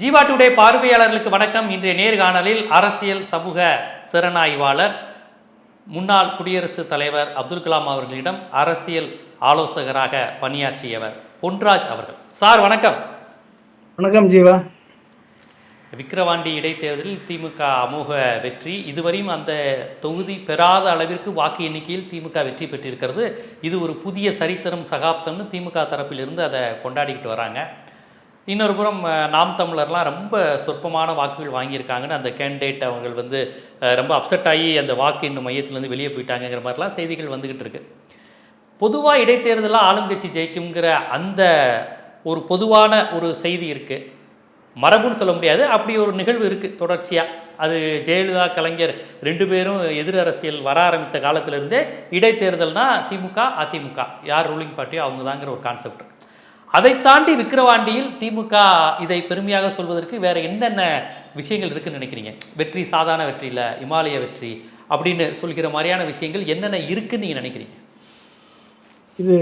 Jeeva today பார்வையாளர்களுக்கு வணக்கம். இன்றைய நேர்காணலில் அரசியல் சமூக திறனாய்வாளர் முன்னாள் குடியரசுத் தலைவர் அப்துல் கலாம் அவர்களிடம் அரசியல் ஆலோசகராக பணியாற்றியவர் பொன்ராஜ் அவர்கள். சார் வணக்கம். வணக்கம் ஜீவா. விக்கிரவாண்டி இடைத்தேர்தலில் திமுக அமோக வெற்றி. இதுவரையும் அந்த தொகுதி பெறாத அளவிற்கு வாக்கு எண்ணிக்கையில் திமுக வெற்றி பெற்றிருக்கிறது. இது ஒரு புதிய சரித்திரம் சகாப்தம்னு திமுக தரப்பிலிருந்து அதை கொண்டாடிக்கிட்டு வராங்க. இன்னொரு புறம் நாம் தமிழர்லாம் ரொம்ப சொற்பமான வாக்குகள் வாங்கியிருக்காங்கன்னு அந்த கேண்டிடேட் அவங்க வந்து ரொம்ப அப்செட் ஆகி அந்த வாக்கு இன்னும் மையத்துலேருந்து வெளியே போயிட்டாங்கங்கிற மாதிரிலாம் செய்திகள் வந்துக்கிட்டு இருக்கு. பொதுவாக இடைத்தேர்தலாக ஆளுங்கட்சி ஜெயிக்குங்கிற அந்த ஒரு பொதுவான ஒரு செய்தி இருக்குது மரபுன்னு சொல்ல முடியாது. அப்படி ஒரு நிகழ்வு இருக்குது தொடர்ச்சியாக அது ஜெயலலிதா கலைஞர் ரெண்டு பேரும் எதிர் அரசியல் வர ஆரம்பித்த காலத்திலிருந்தே இடைத்தேர்தல்னால் திமுக அதிமுக. யார் ரூலிங் பார்ட்டியோ அவங்க தாங்கிற ஒரு கான்செப்ட் அதை தாண்டி விக்கிரவாண்டியில் திமுக இதை பெருமையாக சொல்வதற்கு வேற என்னென்ன விஷயங்கள் இருக்குன்னு நினைக்கிறீங்க? வெற்றி சாதாரண வெற்றி இல்லை இமாலய வெற்றி அப்படின்னு சொல்கிற மாதிரியான விஷயங்கள் என்னென்ன இருக்குன்னு நீங்கள் நினைக்கிறீங்க? இது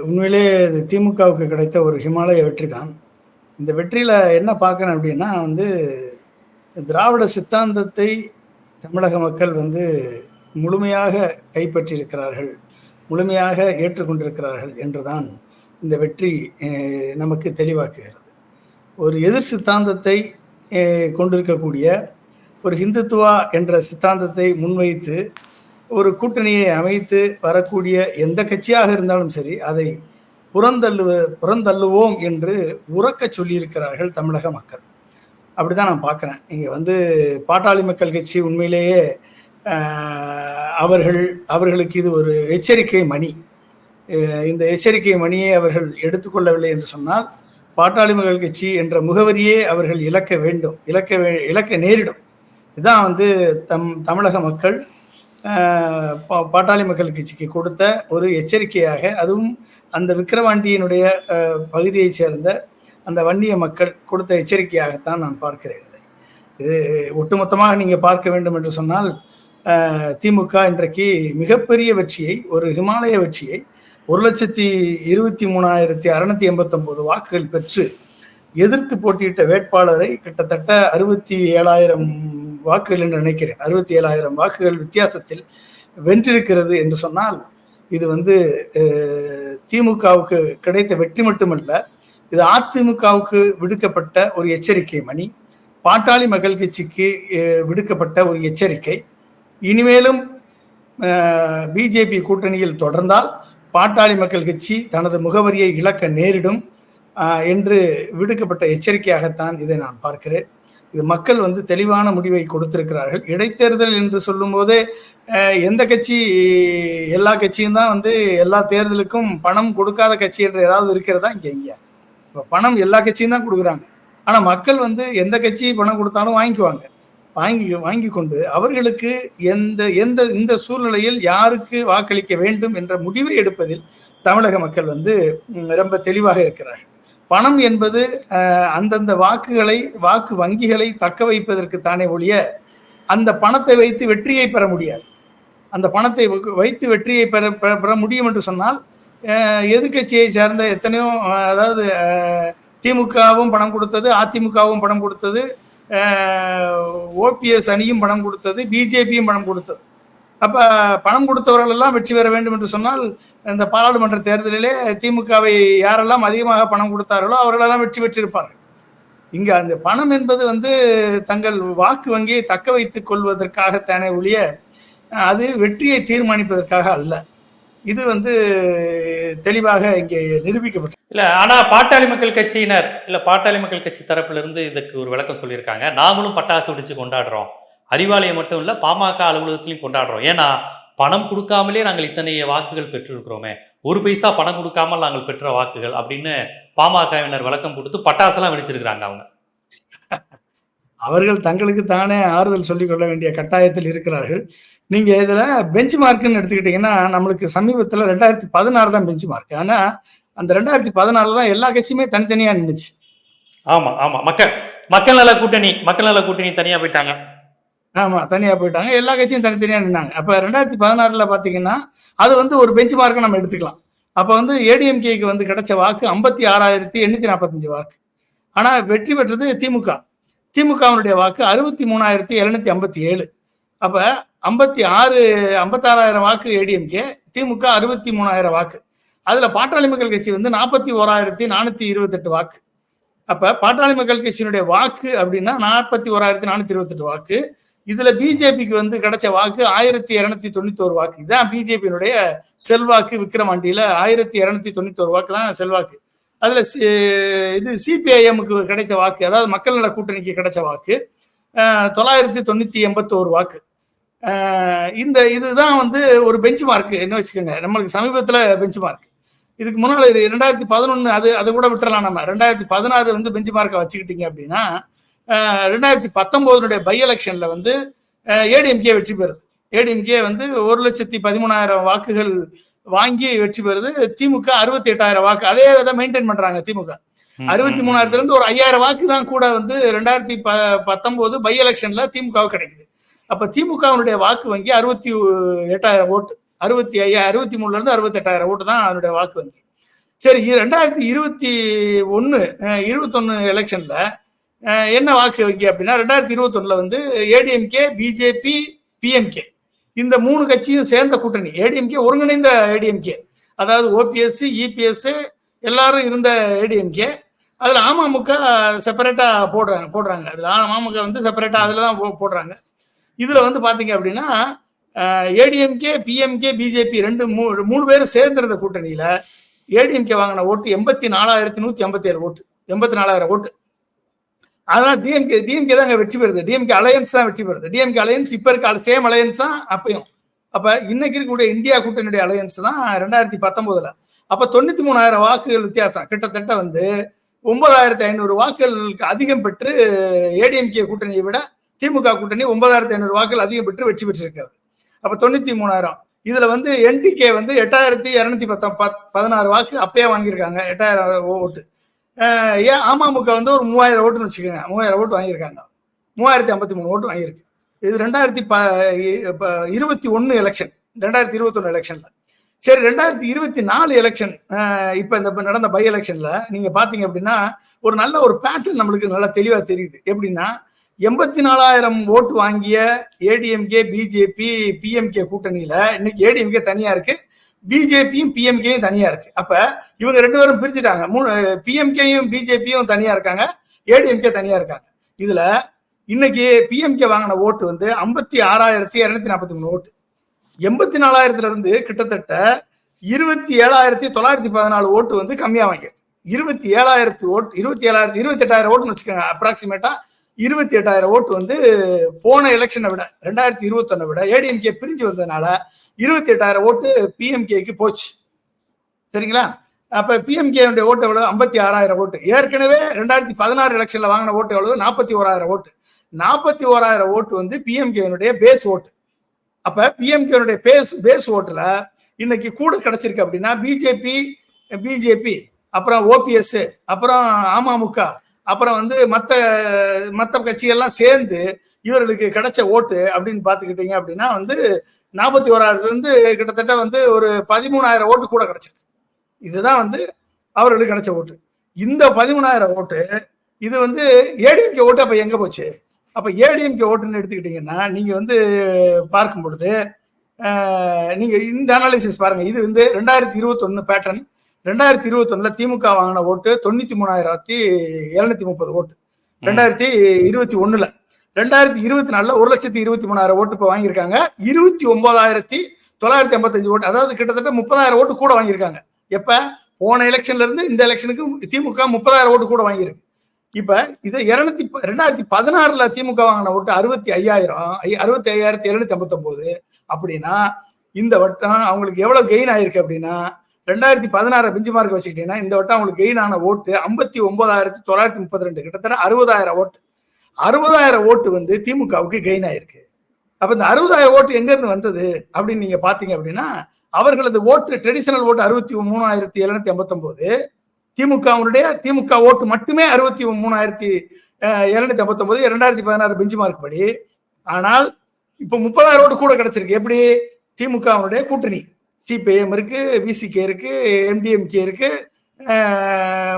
உண்மையிலே இது திமுகவுக்கு கிடைத்த ஒரு ஹிமாலய வெற்றி தான் இந்த வெற்றியில் என்ன பார்க்குறேன் அப்படின்னா வந்து திராவிட சித்தாந்தத்தை தமிழக மக்கள் வந்து முழுமையாக கைப்பற்றியிருக்கிறார்கள் முழுமையாக ஏற்றுக்கொண்டிருக்கிறார்கள் என்றுதான் இந்த வெற்றி நமக்கு தெளிவாக்குகிறது. ஒரு எதிர் சித்தாந்தத்தை கொண்டிருக்கக்கூடிய ஒரு ஹிந்துத்துவா என்ற சித்தாந்தத்தை முன்வைத்து ஒரு கூட்டணியை அமைத்து வரக்கூடிய எந்த கட்சியாக இருந்தாலும் சரி அதை புறந்தள்ளுவ புறந்தள்ளுவோம் என்று உறக்க சொல்லியிருக்கிறார்கள் தமிழக மக்கள். அப்படிதான் நான் பார்க்குறேன். இங்கே வந்து பாட்டாளி மக்கள் கட்சி உண்மையிலேயே அவர்கள் அவர்களுக்கு இது ஒரு எச்சரிக்கை மணி. இந்த எச்சரிக்கை மணியை அவர்கள் எடுத்துக்கொள்ளவில்லை என்று சொன்னால் பாட்டாளி மக்கள் கட்சி என்ற முகவரியே அவர்கள் இழக்க வேண்டும். இழக்க வே இழக்க நேரிடும். இதுதான் வந்து தம் தமிழக மக்கள் பா- பாட்டாளி மக்கள் கட்சிக்கு கொடுத்த ஒரு எச்சரிக்கையாக அதுவும் அந்த விக்கிரவாண்டியினுடைய பகுதியைச் சேர்ந்த அந்த வன்னிய மக்கள் கொடுத்த எச்சரிக்கையாகத்தான் நான் பார்க்கிறேன் இதை. இது ஒட்டுமொத்தமாக நீங்கள் பார்க்க வேண்டும் என்று சொன்னால் திமுக இன்றைக்கு மிகப்பெரிய வெற்றியை ஒரு ஹிமாலய வெற்றியை ஒரு லட்சத்தி இருபத்தி மூணாயிரத்தி அறுநூத்தி எண்பத்தொம்போது வாக்குகள் பெற்று எதிர்த்து போட்டியிட்ட வேட்பாளரை கிட்டத்தட்ட அறுபத்தி ஏழாயிரம் வாக்குகள் என்று நினைக்கிறேன். அறுபத்தி ஏழாயிரம் வாக்குகள் வித்தியாசத்தில் வென்றிருக்கிறது என்று சொன்னால் இது வந்து திமுகவுக்கு கிடைத்த வெற்றி மட்டுமல்ல இது அதிமுகவுக்கு விடுக்கப்பட்ட ஒரு எச்சரிக்கை மணி பாட்டாளி மக்கள் கட்சிக்கு விடுக்கப்பட்ட ஒரு எச்சரிக்கை. இனிமேலும் பிஜேபி கூட்டணியில் தொடர்ந்தால் பாட்டாளி மக்கள் கட்சி தனது முகவரியை இழக்க நேரிடும் என்று விடுக்கப்பட்ட எச்சரிக்கையாகத்தான் இதை நான் பார்க்கிறேன். இது மக்கள் வந்து தெளிவான முடிவை கொடுத்திருக்கிறார்கள். இடைத்தேர்தல் என்று சொல்லும்போது எந்த கட்சி எல்லா கட்சியும் தான் வந்து எல்லா தேர்தலுக்கும் பணம் கொடுக்காத கட்சி என்று ஏதாவது இருக்கிறதா? இங்கே இங்கே. இப்போ பணம் எல்லா கட்சியும் தான் கொடுக்குறாங்க. ஆனால் மக்கள் வந்து எந்த கட்சி பணம் கொடுத்தாலும் வாங்கிக்குவாங்க. வாங்கி வாங்கி கொண்டு அவர்களுக்கு எந்த எந்த இந்த சூழ்நிலையில் யாருக்கு வாக்களிக்க வேண்டும் என்ற முடிவை எடுப்பதில் தமிழக மக்கள் வந்து ரொம்ப தெளிவாக இருக்கிறார்கள். பணம் என்பது அந்தந்த வாக்குகளை வாக்கு வங்கிகளை தக்க வைப்பதற்கு தானே ஒழிய அந்த பணத்தை வைத்து வெற்றியை பெற முடியாது. அந்த பணத்தை வைத்து- வைத்து வெற்றியை பெற பெற பெற முடியும் என்று சொன்னால் எதிர்கட்சியை எதிர்க்கட்சியை சேர்ந்த எத்தனையோ அதாவது திமுகவும் பணம் கொடுத்தது அதிமுகவும் பணம் கொடுத்தது ஓபிஎஸ் அணியும் பணம் கொடுத்தது பிஜேபியும் பணம் கொடுத்தது. அப்போ பணம் கொடுத்தவர்கள் எல்லாம் வெற்றி பெற வேண்டும் என்று சொன்னால் இந்த பாராளுமன்ற தேர்தலிலே திமுகவை யாரெல்லாம் அதிகமாக பணம் கொடுத்தார்களோ அவர்களெல்லாம் வெற்றி பெற்றிருப்பார்கள். இங்கே அந்த பணம் என்பது வந்து தங்கள் வாக்கு வங்கியை தக்க வைத்துக் கொள்வதற்காகத்தானே ஒழிய அது வெற்றியை தீர்மானிப்பதற்காக அல்ல. இது வந்து தெளிவாக இங்கே நிரூபிக்கப்பட்டது இல்ல ஆனா பாட்டாளி மக்கள் கட்சியினர் இல்ல பாட்டாளி மக்கள் கட்சி தரப்பிலிருந்து இதுக்கு ஒரு விளக்கம் சொல்லியிருக்காங்க. நாங்களும் பட்டாசு வெடிச்சு கொண்டாடுறோம். அறிவாலயம் மட்டும் இல்ல பாமக அலுவலகத்திலையும் கொண்டாடுறோம். ஏன்னா பணம் கொடுக்காமலே நாங்கள் இத்தனை வாக்குகள் பெற்றிருக்கிறோமே. ஒரு பைசா பணம் கொடுக்காமல் நாங்கள் பெற்ற வாக்குகள் அப்படின்னு பாமகவினர் விளக்கம் கொடுத்து பட்டாசெல்லாம் வெடிச்சிருக்கிறாங்க அவங்க. அவர்கள் தங்களுக்கு தானே ஆறுதல் சொல்லிக் கொள்ள வேண்டிய கட்டாயத்தில் இருக்கிறார்கள். நீங்க இதுல பெஞ்ச் மார்க்னு எடுத்துக்கிட்டீங்கன்னா நம்மளுக்கு சமீபத்துல ரெண்டாயிரத்தி பதினாறு தான் பெஞ்ச் மார்க் ஆனா அந்த ரெண்டாயிரத்தி பதினாறுல தான் எல்லா கட்சியுமே தனித்தனியா நின்றுச்சு ஆமா ஆமா. மக்கள் மக்கள் நல கூட்டணி மக்கள் நல கூட்டணி தனியா போயிட்டாங்க. ஆமா தனியா போயிட்டாங்க. எல்லா கட்சியும் தனித்தனியா நின்னாங்க. அப்ப ரெண்டாயிரத்தி பதினாறுல பாத்தீங்கன்னா அது வந்து ஒரு பெஞ்ச் மார்க் நம்ம எடுத்துக்கலாம். அப்ப வந்து ஏடிஎம்கேக்கு வந்து கிடைச்ச வாக்கு ஐம்பத்தி ஆறாயிரத்தி எண்ணூத்தி நாற்பத்தஞ்சு வாக்கு. ஆனா வெற்றி பெற்றது திமுக. திமுகவினுடைய வாக்கு அறுபத்தி மூணாயிரத்தி எழுநூத்தி ஐம்பத்தி ஏழு. அப்ப ஐம்பத்தி ஆறு ஐம்பத்தாறாயிரம் வாக்கு ஏடிஎம்கே திமுக அறுபத்தி மூணாயிரம் வாக்கு. அதுல பாட்டாளி மக்கள் கட்சி வந்து நாற்பத்தி ஓராயிரத்தி நானூத்தி இருபத்தெட்டு வாக்கு. அப்ப பாட்டாளி மக்கள் கட்சியினுடைய வாக்கு அப்படின்னா நாற்பத்தி ஓராயிரத்தி நானூத்தி இருபத்தெட்டு வாக்கு. இதுல பிஜேபிக்கு வந்து கிடைச்ச வாக்கு ஆயிரத்தி இருநூத்தி தொண்ணூத்தொரு வாக்கு. இதுதான் பிஜேபியினுடைய செல்வாக்கு. விக்ரமாண்டியில ஆயிரத்தி இருநூத்தி தொண்ணூத்தி ஒரு வாக்கு தான் செல்வாக்கு. அதில் சி- இது சிபிஐஎம்க்கு கிடைச்ச வாக்கு அதாவது மக்கள் நல கூட்டணிக்கு கிடைச்ச வாக்கு தொள்ளாயிரத்தி தொண்ணூற்றி எண்பத்தோரு வாக்கு. இந்த இதுதான் வந்து ஒரு பெஞ்ச் மார்க் என்ன வச்சுக்கோங்க நம்மளுக்கு சமீபத்தில் பெஞ்ச் மார்க் இதுக்கு முன்னால் ரெண்டாயிரத்தி பதினொன்று அது அதை கூட விட்டுறலாம் நம்ம. ரெண்டாயிரத்தி பதினாறு வந்து பெஞ்ச் மார்க்கை வச்சுக்கிட்டீங்க அப்படின்னா ரெண்டாயிரத்தி பத்தொன்பதுனுடைய பை எலெக்ஷனில் வந்து ஏடிஎம்கே வெற்றி பெறுது. ஏடிஎம்கே வந்து ஒரு லட்சத்தி பதிமூணாயிரம் வாக்குகள் வாங்கி வெற்றி பெறுது. திமுக அறுபத்தி எட்டாயிரம் வாக்கு அதே இதை மெயின்டைன் பண்றாங்க திமுக. அறுபத்தி மூணாயிரத்துல இருந்து ஒரு ஐயாயிரம் வாக்கு தான் கூட வந்து ரெண்டாயிரத்தி ப பத்தொன்பது பை எலெக்ஷன்ல திமுகவுக்கு கிடைக்குது. அப்ப திமுகவினுடைய வாக்கு வங்கி அறுபத்தி எட்டாயிரம் ஓட்டு. அறுபத்தி ஐயா அறுபத்தி மூணுல இருந்து அறுபத்தி எட்டாயிரம் ஓட்டு தான் அதனுடைய வாக்கு வங்கி. சரி ரெண்டாயிரத்தி இருபத்தி ஒன்னு இருபத்தொன்னு எலெக்ஷன்ல என்ன வாக்கு வங்கி அப்படின்னா ரெண்டாயிரத்தி இருபத்தொன்னுல வந்து ஏடிஎம்கே பிஜேபி பிஎம்கே இந்த மூணு கட்சியும் சேர்ந்த கூட்டணி ஏடிஎம்கே ஒருங்கிணைந்த ஏடிஎம்கே அதாவது ஓபிஎஸ் இபிஎஸ் எல்லாரும் இருந்த ஏடிஎம்கே அதில் அமமுக செப்பரேட்டாக போடுறாங்க போடுறாங்க. அதில் அமமுக வந்து செப்பரேட்டாக அதில் தான் போ- போடுறாங்க. இதில் வந்து பார்த்தீங்க அப்படின்னா ஏடிஎம்கே பிஎம்கே பிஜேபி ரெண்டு மூ- மூணு பேரும் சேர்ந்திருந்த கூட்டணியில் ஏடிஎம்கே வாங்கின ஓட்டு எண்பத்தி நாலாயிரத்தி நூற்றி ஐம்பத்தி ஏழு ஓட்டு. எண்பத்தி நாலாயிரம் ஓட்டு. அதனால டிஎம்கே டிஎம்கே தான் அங்க வெற்றி பெறுது. டிஎம்கே அலையன்ஸ் தான் வெற்றி பெறுது. டிஎம்கே அலையன்ஸ் இப்ப இருக்க சேம் அலையன்ஸ் தான் அப்பயும். அப்ப இன்னைக்கு இருக்கக்கூடிய இந்தியா கூட்டணியுடைய அலையன்ஸ் தான் ரெண்டாயிரத்தி பத்தொன்பதுல. அப்ப தொண்ணூத்தி மூணாயிரம் வாக்குகள் வித்தியாசம். கிட்டத்தட்ட வந்து ஒன்பதாயிரத்தி ஐநூறு வாக்குகளுக்கு அதிகம் பெற்று ஏடிஎம்கே கூட்டணியை விட திமுக கூட்டணி ஒன்பதாயிரத்தி ஐநூறு வாக்குகள் அதிகம் பெற்று வெற்றி பெற்றிருக்கிறது. அப்ப தொண்ணூத்தி மூணாயிரம். இதுல வந்து என்டிகே வந்து எட்டாயிரத்தி இரநூத்தி பத்த பத்- பதினாறு வாக்கு அப்பயே வாங்கியிருக்காங்க. எட்டாயிரம் ஓட்டு. ஏன் அமமுக வந்து ஒரு மூவாயிரம் ஓட்டுன்னு வச்சுக்கோங்க. மூவாயிரம் ஓட்டு வாங்கியிருக்காங்க. மூவாயிரத்தி ஐம்பத்தி மூணு ஓட்டு வாங்கியிருக்கு. இது ரெண்டாயிரத்தி ப இருபத்தி ஒன்று எலெக்ஷன் ரெண்டாயிரத்தி இருபத்தொன்னு எலெக்ஷனில் சரி ரெண்டாயிரத்தி இருபத்தி நாலு எலெக்ஷன் இப்போ இந்த நடந்த பை எலெக்ஷனில் நீங்கள் பார்த்தீங்க அப்படின்னா ஒரு நல்ல ஒரு பேட்டர்ன் நம்மளுக்கு நல்லா தெளிவாக தெரியுது. எப்படின்னா எண்பத்தி நாலாயிரம் ஓட்டு வாங்கிய ஏடிஎம்கே பிஜேபி பிஎம்கே கூட்டணியில் இன்னைக்கு ஏடிஎம்கே தனியாக இருக்குது பிஜேபியும் பிஎம்கேயும் தனியா இருக்கு. அப்ப இவங்க ரெண்டு பேரும் பிரிச்சுட்டாங்க மூணு பிஎம்கேயும் பிஜேபியும் தனியா இருக்காங்க. ஏடிஎம்கே தனியா இருக்காங்க. இதுல இன்னைக்கு பிஎம்கே வாங்கின ஓட்டு வந்து ஐம்பத்தி ஆறாயிரத்தி இரநூத்தி நாற்பத்தி மூணு ஓட்டு. எண்பத்தி நாலாயிரத்துல இருந்து கிட்டத்தட்ட இருபத்தி ஏழாயிரத்தி தொள்ளாயிரத்தி பதினாலு ஓட்டு வந்து கம்மியா வாங்கி இருபத்தி ஏழாயிரத்தி ஓட்டு இருபத்தி ஏழாயிரத்தி இருபத்தி எட்டாயிரம் ஓட்டுன்னு வச்சுக்கோங்க அப்ராக்சிமேட்டா இருபத்தி எட்டாயிரம் ஓட்டு வந்து போன எலெக்ஷனை விட ரெண்டாயிரத்தி இருபத்தொன்னை விட ஏடிஎம்கே பிரிஞ்சு வந்ததுனால இருபத்தி எட்டாயிரம் ஓட்டு பிஎம்கேக்கு போச்சு. சரிங்களா? அப்ப பிஎம்கே ஓட்டு எவ்வளவு? ஐம்பத்தி ஆறாயிரம் ஓட்டு. ஏற்கனவே ரெண்டாயிரத்தி பதினாறு எலெக்ஷன்ல வாங்கின ஓட்டு எவ்வளவு? நாற்பத்தி ஓராயிரம் ஓட்டு. நாற்பத்தி ஓராயிரம் ஓட்டு வந்து பிஎம்கேனுடைய பேஸ் ஓட்டு. அப்ப பிஎம்கேனுடைய பேஸ் பேஸ் ஓட்டுல இன்னைக்கு கூட கிடைச்சிருக்கு அப்படின்னா பிஜேபி பிஜேபி அப்புறம் ஓபிஎஸ் அப்புறம் அமமுக அப்புறம் வந்து மற்ற மற்ற கட்சிகள்லாம் சேர்ந்து இவர்களுக்கு கிடைச்ச ஓட்டு அப்படின்னு பார்த்துக்கிட்டீங்க அப்படின்னா வந்து நாற்பத்தி ஓராயிரத்துலேருந்து கிட்டத்தட்ட வந்து ஒரு பதிமூணாயிரம் ஓட்டு கூட கிடைச்சிருக்கு. இதுதான் வந்து அவர்களுக்கு கிடைச்ச ஓட்டு. இந்த பதிமூணாயிரம் ஓட்டு இது வந்து ஏடிஎம்கே ஓட்டு அப்போ எங்கே போச்சு? அப்போ ஏடிஎம்கே ஓட்டுன்னு எடுத்துக்கிட்டிங்கன்னா நீங்கள் வந்து பார்க்கும் பொழுது நீங்கள் இந்த அனாலிசிஸ் பாருங்கள் இது வந்து ரெண்டாயிரத்தி இருபத்தொன்னு பேட்டர்ன் ரெண்டாயிரத்தி இருபத்தொன்னுல திமுக வாங்கின ஓட்டு தொண்ணூத்தி மூணாயிரத்தி எழுநூத்தி முப்பது ஓட்டு. ரெண்டாயிரத்தி இருபத்தி ஒண்ணுல. ரெண்டாயிரத்தி இருபத்தி நாலுல ஒரு லட்சத்தி இருபத்தி மூணாயிரம் ஓட்டு இப்போ வாங்கியிருக்காங்க. இருபத்தி ஒன்பதாயிரத்தி தொள்ளாயிரத்தி ஐம்பத்தஞ்சு ஓட்டு அதாவது கிட்டத்தட்ட முப்பதாயிரம் ஓட்டு கூட வாங்கியிருக்காங்க. எப்ப? போன எலெக்ஷன்ல இருந்து இந்த எலெக்ஷனுக்கு திமுக முப்பதாயிரம் ஓட்டு கூட வாங்கியிருக்கு. இப்ப இது இருநூத்தி ரெண்டாயிரத்தி பதினாறுல திமுக வாங்கின ஓட்டு அறுபத்தி ஐயாயிரம் ஐ- அறுபத்தி ஐயாயிரத்தி எழுநூத்தி ஐம்பத்தொன்பது அப்படின்னா இந்த வட்டம் அவங்களுக்கு எவ்வளவு கெயின் ஆயிருக்கு அப்படின்னா ரெண்டாயிரத்தி பதினாறு பெஞ்ச் மார்க் வச்சுக்கிட்டீங்கன்னா இந்த வட்டம் அவங்களுக்கு கெயின் ஆன ஓட்டு ஐம்பத்தி ஒன்பதாயிரத்தி தொள்ளாயிரத்தி முப்பத்தி ரெண்டு கிட்டத்தட்ட அறுபதாயிரம் ஓட்டு. அறுபதாயிரம் ஓட்டு வந்து திமுகவுக்கு கெயின் ஆயிருக்கு. அப்ப இந்த அறுபதாயிரம் ஓட்டு எங்க இருந்து வந்தது அப்படின்னு நீங்க பாத்தீங்க அப்படின்னா அவர்களது ஓட்டு ட்ரெடிஷனல் ஓட்டு அறுபத்தி மூணாயிரத்தி எழுநூத்தி ஐம்பத்தொன்பது திமுகவுடைய திமுக ஓட்டு மட்டுமே அறுபத்தி மூணாயிரத்தி எழுநூத்தி ஐம்பத்தொன்பது இரண்டாயிரத்தி பதினாறு பெஞ்ச் மார்க் படி. ஆனால் இப்ப முப்பதாயிரம் ஓட்டு கூட கிடைச்சிருக்கு. எப்படி? திமுகவுடைய கூட்டணி. சிபிஎம் இருக்கு விசிகே இருக்கு எம்டிஎம்கே இருக்கு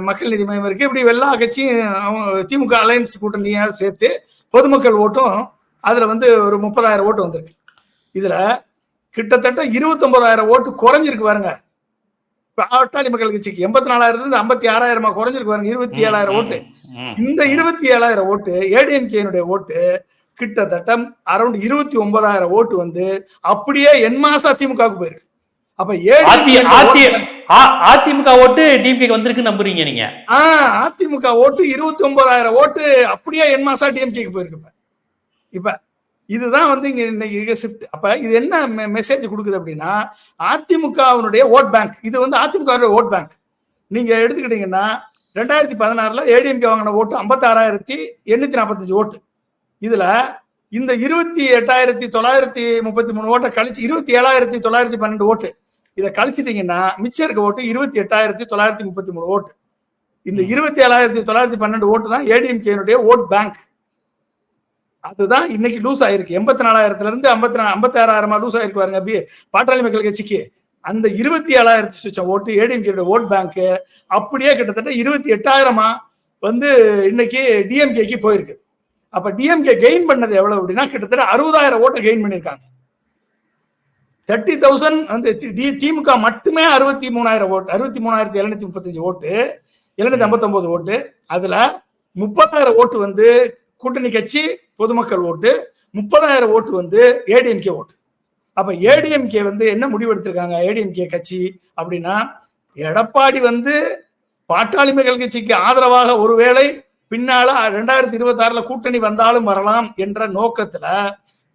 மக்கள் நீதி மையம் இருக்கு. இப்படி எல்லா கட்சியும் அவங்க திமுக அலையன்ஸ் கூட்டணியாக சேர்த்து பொதுமக்கள் ஓட்டும். அதுல வந்து ஒரு முப்பதாயிரம் ஓட்டு வந்திருக்கு. இதுல கிட்டத்தட்ட இருபத்தொன்பதாயிரம் ஓட்டு குறைஞ்சிருக்கு பாருங்க. இப்ப பாட்டாளி மக்கள் கட்சிக்கு எண்பத்தி நாலாயிரத்துல இருந்து ஐம்பத்தி ஆறாயிரமா குறைஞ்சிருக்கு பாருங்க. இருபத்தி ஏழாயிரம் ஓட்டு இந்த இருபத்தி ஏழாயிரம் ஓட்டு ஏடிஎம்கேனுடைய ஓட்டு கிட்டத்தட்ட அரௌண்ட் இருபத்தி ஒன்பதாயிரம் ஓட்டு வந்து அப்படியே என் மாசா திமுகவுக்கு போயிருக்கு. அப்ப அதிமுக ஓட்டு டிஎம்கே வந்திருக்கு நம்புறீங்க நீங்க. அதிமுக ஓட்டு இருபத்தி ஒன்பதாயிரம் ஓட்டு அப்படியே என் மாசா டிஎம்கேக்கு போயிருக்கு இப்ப இதுதான் வந்து இங்க இன்னைக்கு ஷிஃப்ட் அப்ப இது என்ன மெசேஜ் கொடுக்குது அப்படின்னா அதிமுகவினுடைய ஓட் பேங்க் இது வந்து அதிமுக ஓட் பேங்க் நீங்க எடுத்துக்கிட்டீங்கன்னா ரெண்டாயிரத்தி பதினாறுல ஏடிஎம்கே வாங்கின ஓட்டு ஐம்பத்தாறாயிரத்தி எண்ணூத்தி நாற்பத்தஞ்சு ஓட்டு. இதுல இந்த இருபத்தி எட்டாயிரத்தி தொள்ளாயிரத்தி முப்பத்தி மூணு ஓட்டை கழிச்சு இருபத்தி ஏழாயிரத்தி தொள்ளாயிரத்தி பன்னெண்டு ஓட்டு. இதை கழிச்சிட்டீங்கன்னா மிச்சம் இருக்க ஓட்டு இருபத்தி எட்டாயிரத்தி தொள்ளாயிரத்தி முப்பத்தி மூணு ஓட்டு. இந்த இருபத்தி ஏழாயிரத்தி தொள்ளாயிரத்தி பன்னெண்டு ஓட்டு தான் ஏடிஎம்கேனுடைய ஓட் பேங்க். அதுதான் இன்னைக்கு லூஸ் ஆயிருக்கு. எண்பத்தி நாலாயிரத்துல இருந்து ஐம்பத்தி நாலு லூஸ் ஆயிருக்கு பாருங்க. பி பாட்டாளி மக்கள் கட்சிக்கு அந்த இருபத்தி ஏழாயிரத்தி சுச்சம் ஓட்டு ஏடிஎம்கே ஓட் பேங்க் அப்படியே கிட்டத்தட்ட இருபத்தி எட்டாயிரமா வந்து இன்னைக்கு டிஎம்கேக்கு போயிருக்கு. அப்ப டிஎம்கே கெயின் பண்ணது எவ்வளவு அப்படின்னா கிட்டத்தட்ட அறுபதாயிரம் ஓட்டை கெயின் பண்ணியிருக்காங்க. தேர்ட்டி தௌசண்ட் வந்து தி திமுக மட்டுமே அறுபத்தி மூணாயிரம் ஓட்டு அறுபத்தி மூணாயிரத்தி எழுநூத்தி முப்பத்தஞ்சு ஓட்டு எழுநூத்தி ஐம்பத்தொன்பது ஓட்டு அதுல முப்பதாயிரம் ஓட்டு வந்து கூட்டணி கட்சி பொதுமக்கள் ஓட்டு முப்பதாயிரம் ஓட்டு வந்து ஏடிஎம்கே ஓட்டு. அப்ப ஏடிஎம்கே வந்து என்ன முடிவெடுத்திருக்காங்க ஏடிஎம்கே கட்சி அப்படின்னா எடப்பாடி வந்து பாட்டாளி மக்கள் கட்சிக்கு ஆதரவாக ஒருவேளை பின்னால ரெண்டாயிரத்தி இருபத்தி ஆறுல கூட்டணி வந்தாலும் வரலாம் என்ற நோக்கத்துல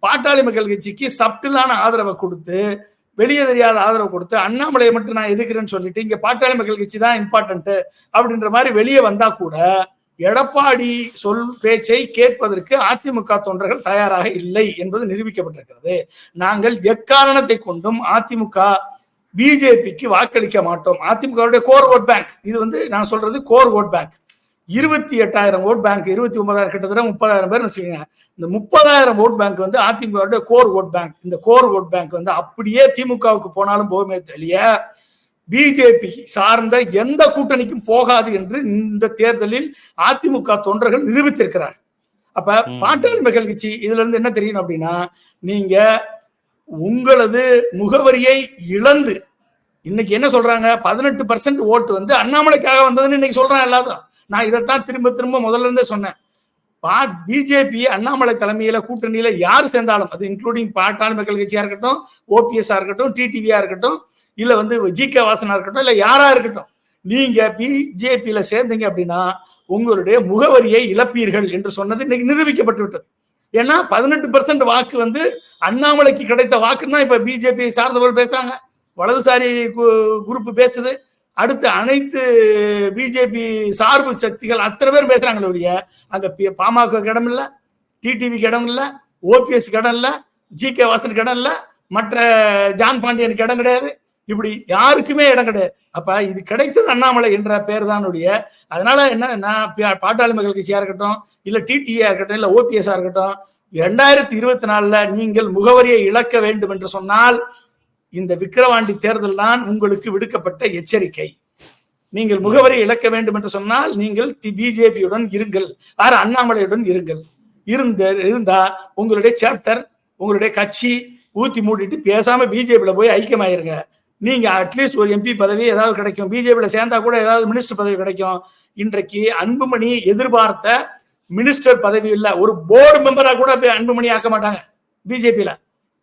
பாட்டாளி மக்கள் கட்சிக்கு சப்டிலான ஆதரவை கொடுத்து வெளியே தெரியாத ஆதரவு கொடுத்து அண்ணாமலையை மட்டும் நான் எதுக்குறேன்னு சொல்லிட்டு இங்க பாட்டாளி மக்கள் கட்சி தான் இம்பார்ட்டன்ட்டு அப்படின்ற மாதிரி வெளியே வந்தா கூட எடப்பாடி சொல் பேச்சை கேட்பதற்கு அதிமுக தொண்டர்கள் தயாராக இல்லை என்பது நிரூபிக்கப்பட்டிருக்கிறது. நாங்கள் எக்காரணத்தை கொண்டும் அதிமுக பிஜேபிக்கு வாக்களிக்க மாட்டோம். அதிமுகவுடைய கோர் ஓட் பேங்க் இது வந்து நான் சொல்றது கோர் ஓட் பேங்க் இருபத்தி எட்டாயிரம் ஓட் பேங்க் இருபத்தி ஒன்பதாயிரம் கிட்டத்தட்ட முப்பதாயிரம் பேர் வச்சுக்கோங்க. இந்த முப்பதாயிரம் ஓட் பேங்க் வந்து அதிமுக கோர் ஓட் பேங்க் இந்த கோர் ஓட் பேங்க் வந்து அப்படியே திமுகவுக்கு போனாலும் போகுமே தெளிய பிஜேபி சார்ந்த எந்த கூட்டணிக்கும் போகாது என்று இந்த தேர்தலில் அதிமுக தொண்டர்கள் நிரூபித்திருக்கிறார் அப்ப. பாட்டாளி மக்கள் கட்சி இதுல இருந்து என்ன தெரியும் அப்படின்னா நீங்க உங்களது முகவரியை இழந்து இன்னைக்கு என்ன சொல்றாங்க? பதினெட்டு பர்சன்ட் ஓட்டு வந்து அண்ணாமலைக்காக வந்ததுன்னு இன்னைக்கு சொல்றாங்க எல்லாரும். நான் இதைத்தான் திரும்ப திரும்ப முதல்ல இருந்தே சொன்னேன். பா பிஜேபி அண்ணாமலை தலைமையில கூட்டணியில யார் சேர்ந்தாலும் அது இன்க்ளூடிங் பாட்டாளி மக்கள் கட்சியா இருக்கட்டும் ஓபிஎஸ்ஆ இருக்கட்டும் டிடிவியா இருக்கட்டும் இல்ல வந்து ஜி கே வாசனா இருக்கட்டும் இல்ல யாரா இருக்கட்டும் நீங்க பிஜேபியில சேர்ந்தீங்க அப்படின்னா உங்களுடைய முகவரியை இழப்பீர்கள் என்று சொன்னது இன்னைக்கு நிரூபிக்கப்பட்டு விட்டது. ஏன்னா பதினெட்டு பர்சன்ட் வாக்கு வந்து அண்ணாமலைக்கு கிடைத்த வாக்குன்னா இப்ப பிஜேபி சார்ந்தவர்கள் பேசுறாங்க. வலதுசாரி குரூப் பேசுது. அடுத்து அனைத்து பிஜேபி சார்பு சக்திகள் அத்தனை பேர் பேசுறாங்களே ஒழிய அங்க பி- பாமக இடம் இல்லை டிடிவிக்கு இடம் இல்லை ஓபிஎஸ் இடம் இல்லை ஜி கே வாசனுக்கு இடம் இல்லை மற்ற ஜான் பாண்டியனுக்கு இடம் கிடையாது. இப்படி யாருக்குமே இடம் கிடையாது. அப்ப இது கிடைத்தது அண்ணாமலை என்ற பேர் தான் ஒழிய அதனால என்ன நான் பா- பாட்டாளி மக்கள் கட்சியா இருக்கட்டும் இல்ல டிடிஏ இருக்கட்டும் இல்ல ஓபிஎஸ்ஆ இருக்கட்டும் இரண்டாயிரத்தி இருபத்தி நாலுல நீங்கள் முகவரியை இழக்க வேண்டும் என்று சொன்னால் இந்த விக்கிரவாண்டி தேர்தல் தான் உங்களுக்கு விடுக்கப்பட்ட எச்சரிக்கை. நீங்கள் முகவரி இழக்க வேண்டும் என்று சொன்னால் நீங்கள் பிஜேபியுடன் இருங்கள். வேற அண்ணாமலையுடன் இருங்கள். இருந்த இருந்தா உங்களுடைய சேப்டர் உங்களுடைய கட்சி ஊத்தி மூடிட்டு பேசாம பிஜேபியில போய் ஐக்கியமாயிருங்க. நீங்க அட்லீஸ்ட் ஒரு எம்பி பதவி ஏதாவது கிடைக்கும். பிஜேபியில சேர்ந்தா கூட ஏதாவது மினிஸ்டர் பதவி கிடைக்கும். இன்றைக்கு அன்புமணி எதிர்பார்த்த மினிஸ்டர் பதவி இல்லை. ஒரு போர்டு மெம்பரா கூட அன்புமணி ஆக்க மாட்டாங்க. பிஜேபியில.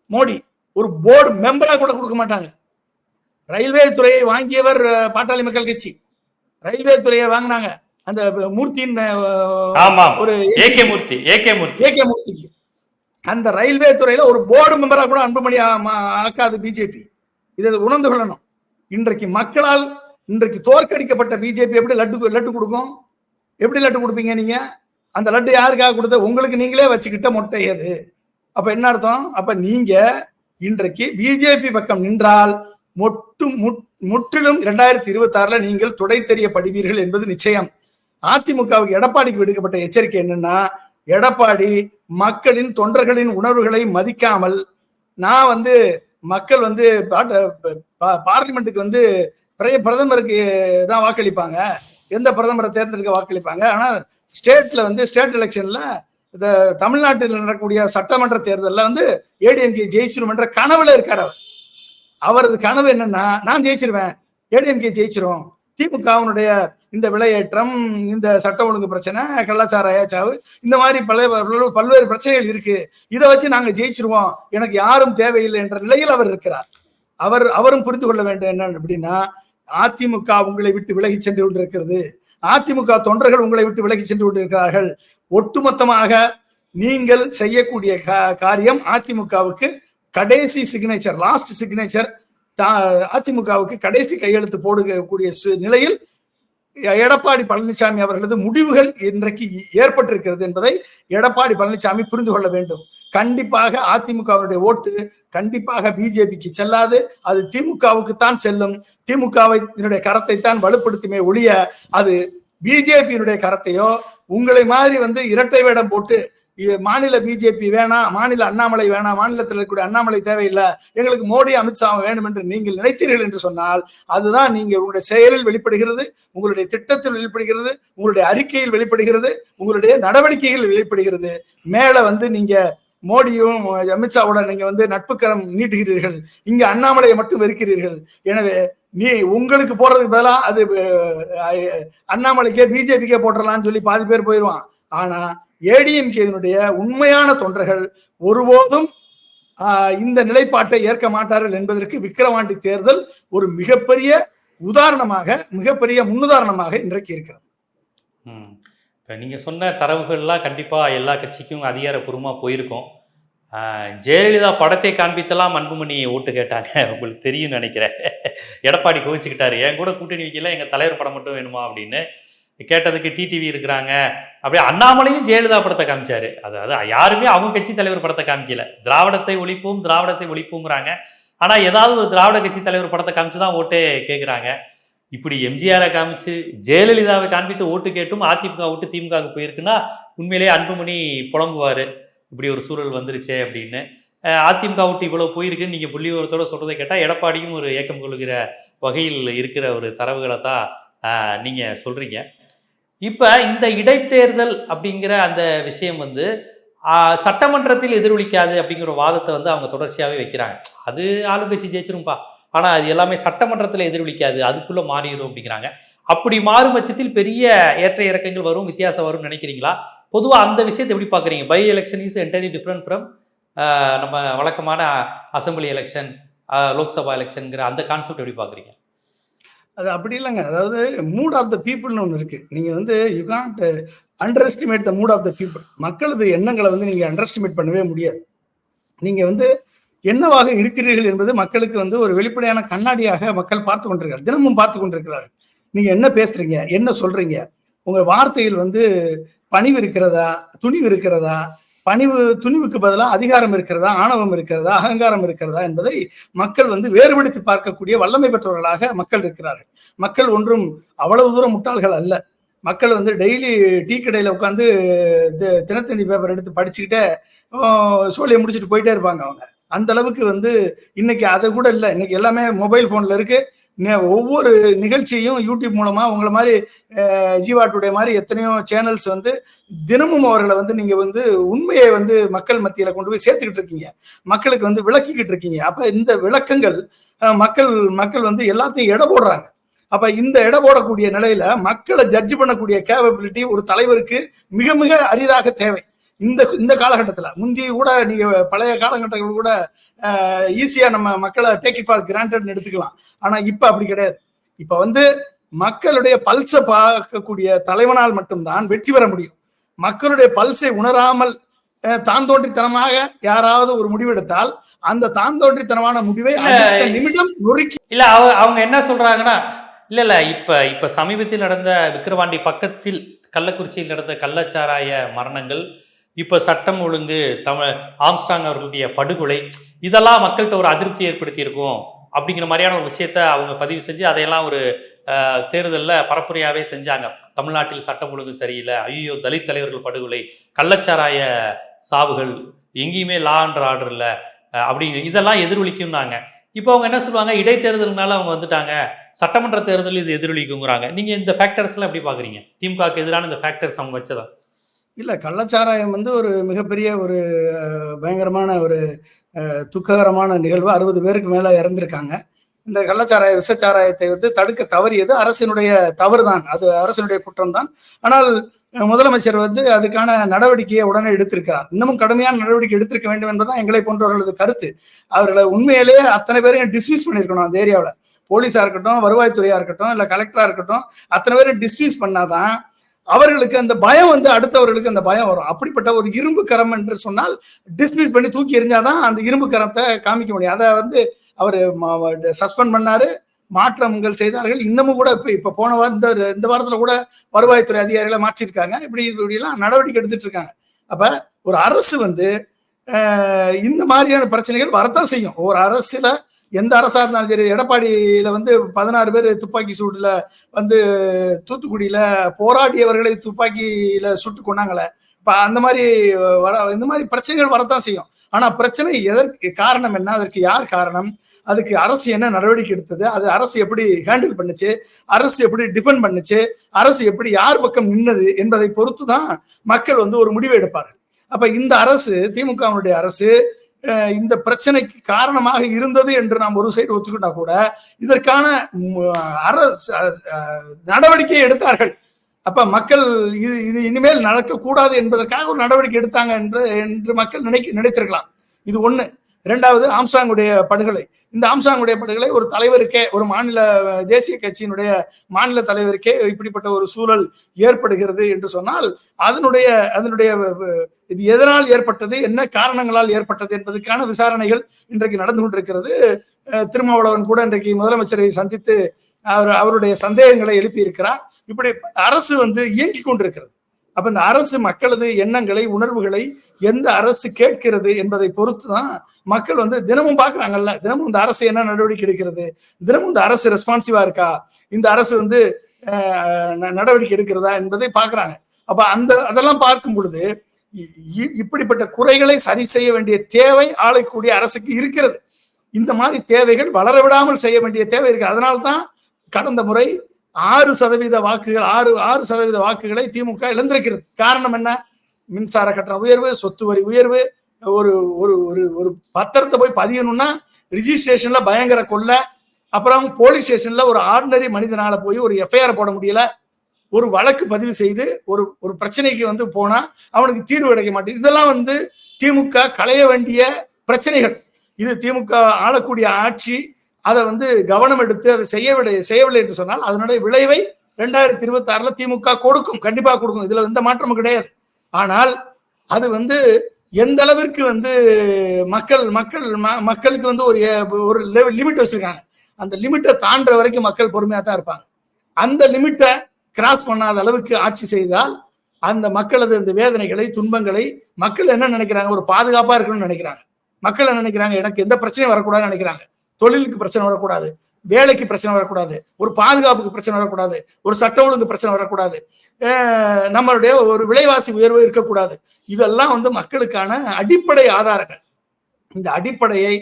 மோடி. ஒரு போர்டு மெம்பரா கூட கொடுக்க மாட்டாங்க. ரயில்வே துறையை வாங்கியவர் பாட்டாளி மக்கள் கட்சி. ரயில்வே துறையை வாங்கினாங்க. அந்த மூர்த்தியின் ஒரு AK Murthy AK Murthy. AK மூர்த்திக்கு. அந்த ரயில்வே துறையில ஒரு போர்டு மெம்பரா கூட அன்புமணி ஆக்காது பிஜேபி. இதை உணர்ந்து கொள்ளணும். இன்றைக்கு மக்களால் இன்றைக்கு தோற்கடிக்கப்பட்ட பிஜேபி எப்படி லட்டு லட்டு கொடுக்கும்? எப்படி லட்டு கொடுப்பீங்க நீங்க? அந்த லட்டு யாருக்காக கொடுத்த உங்களுக்கு நீங்களே வச்சுக்கிட்ட மொட்டை எது? அப்ப என்ன அர்த்தம்? அப்ப நீங்க இன்றைக்கு பிஜேபி பக்கம் நின்றால் மொட்டு முற்றிலும் இரண்டாயிரத்தி இருபத்தி ஆறுல நீங்கள் துடை தெரியப்படுவீர்கள் என்பது நிச்சயம். அதிமுகவுக்கு எடப்பாடிக்கு விடுக்கப்பட்ட எச்சரிக்கை என்னன்னா எடப்பாடி மக்களின் தொண்டர்களின் உணர்வுகளை மதிக்காமல் நான் வந்து மக்கள் வந்து பார்லிமெண்ட்டுக்கு வந்து பிரதமருக்கு தான் வாக்களிப்பாங்க. எந்த பிரதமரை தேர்ந்தெடுக்க வாக்களிப்பாங்க. ஆனால் ஸ்டேட்ல வந்து ஸ்டேட் எலெக்ஷன்ல இந்த தமிழ்நாட்டில் நடக்கக்கூடிய சட்டமன்ற தேர்தலில் வந்து ஏடிஎம்கே ஜெயிச்சிரும் என்ற கனவுல இருக்கார் அவர். அவரது கனவு என்னன்னா நான் ஜெயிச்சிருவேன் ஏடிஎம்கே ஜெயிச்சிரும். திமுகவினுடைய இந்த விலையேற்றம் இந்த சட்ட ஒழுங்கு பிரச்சனை கள்ளச்சார ஏச்சாவு இந்த மாதிரி பல பல்வேறு பிரச்சனைகள் இருக்கு. இதை வச்சு நாங்க ஜெயிச்சிருவோம். எனக்கு யாரும் தேவையில்லை என்ற நிலையில் அவர் இருக்கிறார். அவர் அவரும் புரிந்து கொள்ள வேண்டும் என்ன அப்படின்னா அதிமுக உங்களை விட்டு விலகி சென்று கொண்டிருக்கிறது. அதிமுக தொண்டர்கள் உங்களை விட்டு விலகி சென்று கொண்டிருக்கிறார்கள். ஒட்டுமொத்தமாக நீங்கள் செய்யக்கூடிய காரியம் அதிமுகவுக்கு கடைசி சிக்னேச்சர் லாஸ்ட் சிக்னேச்சர் அதிமுகவுக்கு கடைசி கையெழுத்து போடக்கூடிய சு- நிலையில் எடப்பாடி பழனிசாமி அவர்களது முடிவுகள் இன்றைக்கு ஏற்பட்டிருக்கிறது என்பதை எடப்பாடி பழனிசாமி புரிந்து கொள்ள வேண்டும். கண்டிப்பாக அதிமுகவுடைய ஓட்டு கண்டிப்பாக பிஜேபிக்கு செல்லாது. அது திமுகவுக்கு தான் செல்லும். திமுகவை இதனுடைய கரத்தை தான் வலுப்படுத்துமே ஒழிய அது பிஜேபியினுடைய கரத்தையோ உங்களை மாதிரி வந்து இரட்டை வேடம் போட்டு மாநில பிஜேபி வேணாம் மாநில அண்ணாமலை வேணாம் மாநிலத்தில் இருக்கக்கூடிய அண்ணாமலை தேவையில்லை எங்களுக்கு மோடி அமித்ஷா வேணும் என்று நீங்கள் நினைத்தீர்கள் என்று சொன்னால் அதுதான் நீங்கள் உங்களுடைய செயலில் வெளிப்படுகிறது உங்களுடைய திட்டத்தில் வெளிப்படுகிறது உங்களுடைய அறிக்கையில் வெளிப்படுகிறது உங்களுடைய நடவடிக்கைகள் வெளிப்படுகிறது. மேலே வந்து நீங்க மோடியும் அமித்ஷாவுடன் நீங்க வந்து நட்புக்கரம் நீட்டுகிறீர்கள் இங்க அண்ணாமலையை மட்டும் வெறுக்கிறீர்கள். எனவே நீ உங்களுக்கு போடுறதுக்கு பதிலாக அது அண்ணாமலைக்கே பிஜேபிக்கே போட்டுடலாம்னு சொல்லி பாதி பேர் போயிடுவான் ஆனா ஏடிஎம்கேனுடைய உண்மையான தொண்டர்கள் ஒருபோதும் இந்த நிலைப்பாட்டை ஏற்க மாட்டார்கள் என்பதற்கு விக்கிரவாண்டி தேர்தல் ஒரு மிகப்பெரிய உதாரணமாக மிகப்பெரிய முன்னுதாரணமாக இன்றைக்கு இருக்கிறது. ம். இப்போ நீங்கள் சொன்ன தரவுகள்லாம் கண்டிப்பாக எல்லா கட்சிக்கும் அதிகாரப்பூர்வமாக போயிருக்கோம். ஜெயலலிதா படத்தை காண்பித்தெல்லாம் அன்புமணி ஓட்டு கேட்டாங்க. உங்களுக்கு தெரியும்னு நினைக்கிறேன். எடப்பாடி கோவிச்சுக்கிட்டாரு. என் கூட கூட்டணி வைக்கல எங்கள் தலைவர் படம் மட்டும் வேணுமா அப்படின்னு கேட்டதுக்கு டிடிவி இருக்கிறாங்க. அப்படியே அண்ணாமலையும் ஜெயலலிதா படத்தை காமிச்சாரு. அதாவது யாருமே அவங்க கட்சி தலைவர் படத்தை காமிக்கல. திராவிடத்தை ஒழிப்போம் திராவிடத்தை ஒழிப்போங்கிறாங்க. ஆனால் ஏதாவது ஒரு திராவிட கட்சி தலைவர் படத்தை காமிச்சு தான் ஓட்டே கேட்குறாங்க இப்படி எம்ஜிஆரை காமிச்சு ஜெயலலிதாவை காண்பித்து ஓட்டு கேட்டும் அதிமுக ஓட்டு திமுகவுக்கு போயிருக்குன்னா உண்மையிலேயே அன்புமணி புலம்புவார். இப்படி ஒரு சூழல் வந்துருச்சே அப்படின்னு. அதிமுக விட்டு இவ்வளோ போயிருக்குன்னு நீங்கள் புள்ளி விவரத்தோட சொல்கிறதை கேட்டால் எடப்பாடியும் ஒரு ஏக்கம் கொள்கிற வகையில் இருக்கிற ஒரு தரவுகளை தான் நீங்கள் சொல்கிறீங்க இப்போ இந்த இடைத்தேர்தல் அப்படிங்கிற அந்த விஷயம் வந்து சட்டமன்றத்தில் எதிரொலிக்காது அப்படிங்கிற வாதத்தை வந்து அவங்க தொடர்ச்சியாகவே வைக்கிறாங்க. அது ஆளுங்கட்சி ஜெயிச்சிரும்பா. ஆனால் அது எல்லாமே சட்டமன்றத்தில் எதிரொலிக்காது அதுக்குள்ளே மாறிடும் அப்படிங்கிறாங்க. அப்படி மாறும் பட்சத்தில் பெரிய ஏற்ற இறக்கங்கள் வரும் வித்தியாசம் வரும்னு நினைக்கிறீங்களா? பொதுவாக அந்த விஷயத்தை எப்படி பார்க்குறீங்க by election is entirely different from நம்ம வழக்கமான அசம்பிளி எலெக்ஷன் லோக்சபா எலெக்ஷனுங்கிற அந்த கான்செப்ட் எப்படி பார்க்குறீங்க அது அப்படி இல்லைங்க. அதாவது மூட் ஆஃப் த பீப்புள்னு ஒன்று இருக்கு. நீங்கள் வந்து you can't underestimate the mood of the people மக்களது எண்ணங்களை வந்து நீங்கள் அண்டர் எஸ்டிமேட் பண்ணவே முடியாது. நீங்கள் வந்து என்னவாக இருக்கிறீர்கள் என்பது மக்களுக்கு வந்து ஒரு வெளிப்படையான கண்ணாடியாக மக்கள் பார்த்து கொண்டிருக்கிறார் தினமும் பார்த்து கொண்டிருக்கிறார்கள். நீங்கள் என்ன பேசுறீங்க? என்ன சொல்றீங்க? உங்கள் வார்த்தையில் வந்து பணிவு இருக்கிறதா? துணிவு இருக்கிறதா? பணிவு துணிவுக்கு பதிலாக அதிகாரம் இருக்கிறதா? ஆணவம் இருக்கிறதா? அகங்காரம் இருக்கிறதா? என்பதை மக்கள் வந்து வேறுபடுத்தி பார்க்கக்கூடிய வல்லமை பெற்றவர்களாக மக்கள் இருக்கிறார்கள். மக்கள் ஒன்றும் அவ்வளவு தூரம் முட்டாள்கள் அல்ல. மக்கள் வந்து டெய்லி டீ கடையில் உட்காந்து தினத்தந்தி பேப்பர் எடுத்து படிச்சுக்கிட்டே சோழியை முடிச்சுட்டு போயிட்டே இருப்பாங்க அவங்க. அந்த அளவுக்கு வந்து இன்னைக்கு அதை கூட இல்லை. இன்னைக்கு எல்லாமே மொபைல் ஃபோனில் இருக்குது ஒவ்வொரு நிகழ்ச்சியையும் யூடியூப் மூலமா உங்களை மாதிரி ஜீவாட்டுடைய ஜீவா டுடே மாதிரி எத்தனையோ சேனல்ஸ் வந்து தினமும் அவர்களை வந்து நீங்க வந்து உண்மையை வந்து மக்கள் மத்தியில கொண்டு போய் சேர்த்துக்கிட்டு இருக்கீங்க. மக்களுக்கு வந்து விளக்கிக்கிட்டு இருக்கீங்க. அப்ப இந்த விளக்கங்கள் மக்கள் மக்கள் வந்து எல்லாத்தையும் எடை போடுறாங்க. அப்ப இந்த எடை போடக்கூடிய நிலையில மக்களை ஜட்ஜ் பண்ணக்கூடிய கேபபிலிட்டி ஒரு தலைவருக்கு மிக மிக அரிதாக தேவை. இந்த இந்த காலகட்டத்துல. முந்தி கூட நீங்க பழைய காலகட்டங்கள் கூட ஈஸியா நம்ம மக்களை டேக் இட் ஃபார் கிராண்டட்னு எடுத்துக்கலாம். ஆனா இப்ப அப்படி கிடையாது. இப்ப வந்து மக்களுடைய பல்ஸை பார்க்கக்கூடிய தலைவனால் மட்டும்தான் வெற்றி பெற முடியும். மக்களுடைய பல்ஸை உணராமல் தான் தோன்றித்தனமாக யாராவது ஒரு முடிவெடுத்தால் அந்த தான் தோன்றித்தனமான முடிவை நிமிடம் நொறுக்கி இல்லை அவ அவங்க என்ன சொல்கிறாங்கன்னா இல்லை இல்லை இப்போ இப்போ சமீபத்தில் நடந்த விக்கிரவாண்டி பக்கத்தில் கள்ளக்குறிச்சியில் நடந்த கள்ளச்சாராய மரணங்கள் இப்போ சட்டம் ஒழுங்கு தமிழ் ஆம்ஸ்டாங் அவர்களுடைய படுகொலை இதெல்லாம் மக்கள்கிட்ட ஒரு அதிருப்தி ஏற்படுத்தியிருக்கும் அப்படிங்கிற மாதிரியான ஒரு விஷயத்த அவங்க பதிவு செஞ்சு அதையெல்லாம் ஒரு தேர்தலில் பரப்புரையாகவே செஞ்சாங்க. தமிழ்நாட்டில் சட்டம் ஒழுங்கு சரியில்லை ஐயோ தலித் தலைவர்கள் படுகொலை கள்ளச்சாராய சாவுகள் எங்கேயுமே லா அண்ட் ஆர்டர் இல்லை அப்படிங்கிற இதெல்லாம் எதிரொலிக்கும்னாங்க. இப்போ அவங்க என்ன சொல்லுவாங்க? இடைத்தேர்தல்னால அவங்க வந்துட்டாங்க சட்டமன்ற தேர்தல் இது எதிரொலிக்குங்கிறாங்க. நீங்கள் இந்த ஃபேக்டர்ஸ்லாம் எப்படி பார்க்குறீங்க திமுகவுக்கு எதிரான இந்த ஃபேக்டர்ஸ் அவங்க வச்சதான் இல்லை கள்ளச்சாராயம் வந்து ஒரு மிகப்பெரிய ஒரு பயங்கரமான ஒரு துக்ககரமான நிகழ்வு. அறுபது பேருக்கு மேலே இறந்திருக்காங்க. இந்த கள்ளச்சாராய விஷச்சாராயத்தை வந்து தடுக்க தவறியது. அரசினுடைய தவறு தான் அது அரசினுடைய குற்றம்தான். ஆனால் முதலமைச்சர் வந்து அதுக்கான நடவடிக்கையை உடனே எடுத்திருக்கிறார். இன்னமும் கடுமையான நடவடிக்கை எடுத்திருக்க வேண்டும் என்பதுதான் எங்களை போன்றவர்களது கருத்து. அவர்களை உண்மையிலேயே அத்தனை பேரையும் டிஸ்மிஸ் பண்ணியிருக்கணும் அந்த ஏரியாவில். போலீஸாக இருக்கட்டும் வருவாய்த்துறையாக இருக்கட்டும் இல்லை கலெக்டராக இருக்கட்டும் அத்தனை பேரும் டிஸ்மிஸ் பண்ணாதான் அவர்களுக்கு அந்த பயம் வந்து அடுத்தவர்களுக்கு அந்த பயம் வரும். அப்படிப்பட்ட ஒரு இரும்பு கரம் என்று சொன்னால் டிஸ்மிஸ் பண்ணி தூக்கி எறிஞ்சாதான் அந்த இரும்பு கரத்தை காமிக்க முடியும். அதை வந்து அவர் சஸ்பெண்ட் பண்ணாரு. மாற்றங்கள் செய்தார்கள். இன்னமும் கூட இப்போ இப்போ போன வாரம் இந்த இந்த வாரத்தில் கூட வருவாய்த்துறை அதிகாரிகளை மாற்றிருக்காங்க. இப்படி இப்படிலாம் நடவடிக்கை எடுத்துட்டு இருக்காங்க. அப்போ ஒரு அரசு வந்து இந்த மாதிரியான பிரச்சனைகள் வரத்தான் செய்யும். ஒரு அரசில் எந்த அரசா இருந்தாலும் சரி எடப்பாடியில வந்து பதினாறு பேர் துப்பாக்கி சூடுல வந்து தூத்துக்குடியில போராடியவர்களை துப்பாக்கியில சுட்டு கொண்டாங்களே இப்ப அந்த மாதிரி வர இந்த மாதிரி பிரச்சனைகள் வரத்தான் செய்யும். ஆனா பிரச்சனை எதற்கு காரணம் என்ன? அதற்கு யார் காரணம்? அதுக்கு அரசு என்ன நடவடிக்கை எடுத்தது? அது அரசு எப்படி ஹேண்டில் பண்ணுச்சு? அரசு எப்படி டிபெண்ட் பண்ணுச்சு? அரசு எப்படி யார் பக்கம் நின்னது என்பதை பொறுத்து தான் மக்கள் வந்து ஒரு முடிவு எடுப்பார்கள். அப்ப இந்த அரசு திமுகவினுடைய அரசு இந்த பிரச்சனைக்கு காரணமாக இருந்தது என்று நாம் ஒரு சைடு ஒத்துக்கிட்டா கூட இதற்கான அரசு நடவடிக்கை எடுத்தார்கள். அப்ப மக்கள் இது இது இனிமேல் நடக்கக்கூடாது என்பதற்காக ஒரு நடவடிக்கை எடுத்தாங்க என்று என்று மக்கள் நினைக்க நினைத்திருக்கலாம். இது ஒண்ணு. இரண்டாவது ஆம்சாங்குடைய படுகொலை. இந்த ஆம்சாங்குடைய படுகொலை ஒரு தலைவருக்கே ஒரு மாநில தேசிய கட்சியினுடைய மாநில தலைவருக்கே இப்படிப்பட்ட ஒரு சூழல் ஏற்படுகிறது என்று சொன்னால் அதனுடைய அதனுடைய இது எதனால் ஏற்பட்டது என்ன காரணங்களால் ஏற்பட்டது என்பதற்கான விசாரணைகள் இன்றைக்கு நடந்து கொண்டிருக்கிறது. திருமாவளவன் கூட இன்றைக்கு முதலமைச்சரை சந்தித்து அவர் அவருடைய சந்தேகங்களை எழுப்பி இருக்கிறார் இப்படி அரசு வந்து இயங்கி கொண்டிருக்கிறது. அப்ப இந்த அரசு மக்களது எண்ணங்களை உணர்வுகளை எந்த அரசு கேட்கிறது என்பதை பொறுத்து தான் மக்கள் வந்து தினமும் பார்க்குறாங்கல்ல. தினமும் இந்த அரசு என்ன நடவடிக்கை எடுக்கிறது? தினமும் இந்த அரசு ரெஸ்பான்சிவா இருக்கா? இந்த அரசு வந்து ந- நடவடிக்கை எடுக்கிறதா என்பதை பார்க்குறாங்க. அப்ப அந்த அதெல்லாம் பார்க்கும் பொழுது இ- இ- இப்படிப்பட்ட குறைகளை சரி செய்ய வேண்டிய தேவை ஆளக்கூடிய அரசுக்கு இருக்கிறது. இந்த மாதிரி தேவைகள் வளர விடாமல் செய்ய வேண்டிய தேவை இருக்கு. அதனால்தான் கடந்த முறை ஆறு சதவீத வாக்குகள் ஆறு ஆறு சதவீத வாக்குகளை திமுக இழந்திருக்கிறது. காரணம் என்ன? மின்சார கட்டண உயர்வு சொத்து வரி உயர்வு ஒரு ஒரு ஒரு ஒரு பத்திரத்தை போய் பதியணும்னா ரிஜிஸ்ட்ரேஷன்ல பயங்கர கொள்ளை அப்புறம் போலீஸ் ஸ்டேஷன்ல ஒரு ஆர்டினரி மனிதனால போய் ஒரு எஃப்ஐஆர் போட முடியல. ஒரு வழக்கு பதிவு செய்து ஒரு ஒரு பிரச்சனைக்கு வந்து போனா அவனுக்கு தீர்வு கிடைக்க மாட்டேங்குது. இதெல்லாம் வந்து திமுக களைய வேண்டிய பிரச்சனைகள். இது திமுக ஆளக்கூடிய ஆட்சி அதை வந்து கவனம் எடுத்து அதை செய்யவில்லை செய்யவில்லை என்று சொன்னால் அதனுடைய விளைவை ரெண்டாயிரத்தி இருபத்தி ஆறுல திமுக கொடுக்கும் கண்டிப்பா கொடுக்கும். இதுல எந்த மாற்றமும் கிடையாது. ஆனால் அது வந்து எந்த அளவிற்கு வந்து மக்கள் மக்கள் ம- மக்களுக்கு வந்து ஒரு ஒரு லிமிட் வச்சிருக்காங்க. அந்த லிமிட்டை தாண்டுற வரைக்கும் மக்கள் பொறுமையா தான் இருப்பாங்க. அந்த லிமிட்டை கிராஸ் பண்ணாத அளவுக்கு ஆட்சி செய்தால் அந்த மக்களது அந்த வேதனைகளை துன்பங்களை மக்கள் என்ன நினைக்கிறாங்க? ஒரு பாதுகாப்பா இருக்கணும்னு நினைக்கிறாங்க. மக்கள் என்ன நினைக்கிறாங்க? எனக்கு எந்த பிரச்சனையும் வரக்கூடாதுன்னு நினைக்கிறாங்க. தொழிலுக்கு பிரச்சனை வரக்கூடாது. வேலைக்கு பிரச்சனை வரக்கூடாது ஒரு பாதுகாப்புக்கு பிரச்சனை வரக்கூடாது ஒரு சட்ட ஒழுங்கு பிரச்சனை வரக்கூடாது நம்மளுடைய ஒரு விலைவாசி உயர்வு இருக்கக்கூடாது. இதெல்லாம் வந்து மக்களுக்கான அடிப்படை ஆதாரங்கள். இந்த அடிப்படையை